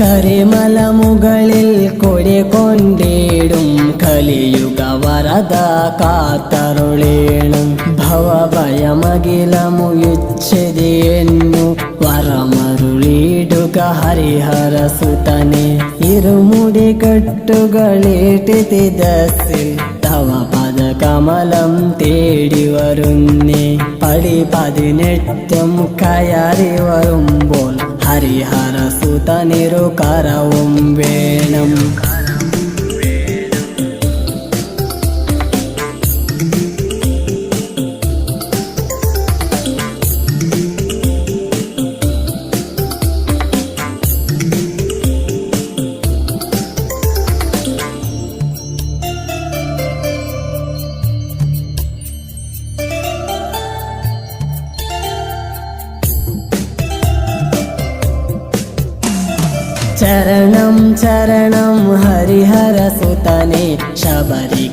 കരിമല കൊടി കൊണ്ടേടും. കലിയുക വരത കാത്തരുളേണം ഭവഭയമകിലമുയുച്ചെതിയെന്നു വരമരുളിടുക ഹരിഹര സുതനെ ഇരുമുടി കെട്ടുകളേട്ടിതസ്സിൽ തവ പദ കമലം തേടി വരുന്നേ. പടി പതിനെട്ടും കയറി വരുമ്പോൾ ഹരിഹര സുതനിരു കരവും ചരണം ചരണം ഹരിഹര സുതനെ ശബരിഗിരീശതനപയം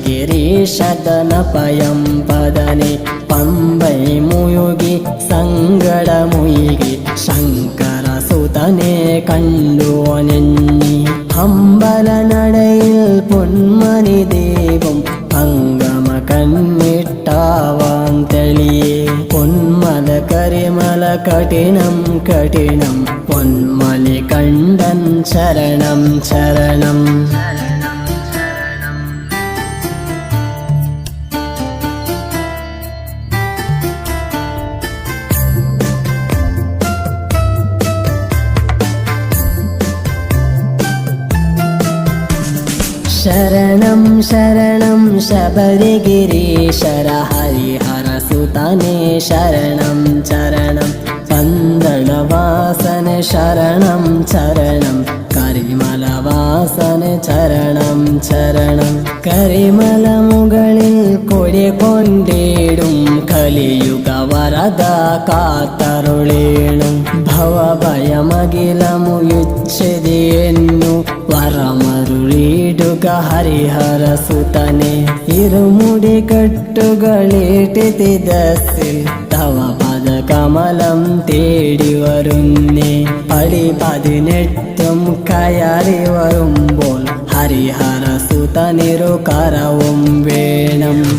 പദനെ പമ്പൈ മുയുകി സങ്കടമുയുകി ശങ്കര സുതനെ കണ്ടുവനെന്നി അമ്പല നടയിൽ പൊന്മണി ദേവം അംഗമ കണ്ണിട്ടാവാൻ തെളിയേ. പൊന്മല കരിമല കഠിനം കഠിനം പൊന്മലി കണ്ടൻ ശരണം ശരണം. ശരണം ശരണം ശബരിഗിരീശര ഹരിഹര സുതനേ ശരണം. ചരണം ശരണം ചരണം. കരിമലവാസന ചരണം ചരണം. കരിമല മുകളിൽ കൊടി കൊണ്ടേടും കലിയുക വരദ കാത്തരുളേണം. ഭവഭയമകിലമുയുച്ചെതിയെന്നു വറമരുളിടുക ഹരിഹര സുതനെ. ഇരുമുടി പദ കമലം തേടി വരുന്നേ. പടി പതിനെട്ടും കയറി വരുമ്പോൾ ഹരിഹര സുതനിരു കരവും വേണം.